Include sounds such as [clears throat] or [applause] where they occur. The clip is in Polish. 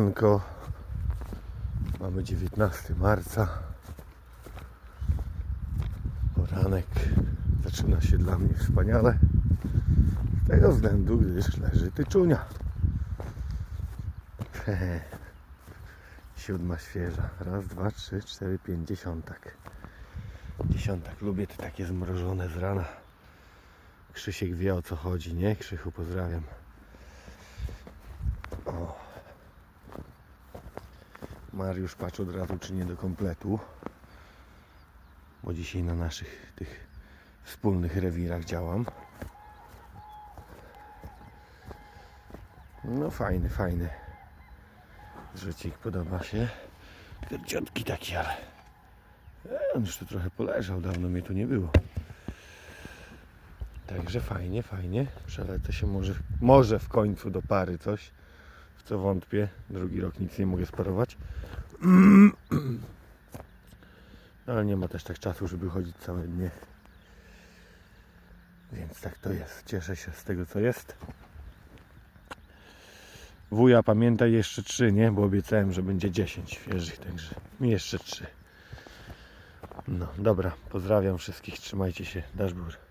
Siemanko. Mamy 19 marca. Poranek zaczyna się dla mnie wspaniale. Z tego względu, gdyż leży tyczunia. [laughs] Siódma świeża. Raz, dwa, trzy, cztery, pięć, dziesiątak. Dziesiątak. Lubię te takie zmrożone z rana. Krzysiek wie o co chodzi, nie? Krzychu pozdrawiam. Mariusz patrz od razu czy nie do kompletu. Bo dzisiaj na naszych tych wspólnych rewirach działam. No fajny, fajny. Zrzucik podoba się. Pierdziotki taki, ale... On już tu trochę poleżał, dawno mnie tu nie było. Także fajnie, fajnie. Przelecę się może, może w końcu do pary coś. Co wątpię. Drugi rok nic nie mogę sparować. [clears throat] Ale nie ma też tak czasu, żeby chodzić całe dnie. Więc tak to jest. Cieszę się z tego co jest. Wuja pamiętaj jeszcze trzy, nie? Bo obiecałem, że będzie 10 świeżych, także jeszcze trzy. No dobra, pozdrawiam wszystkich, trzymajcie się, Dashbur.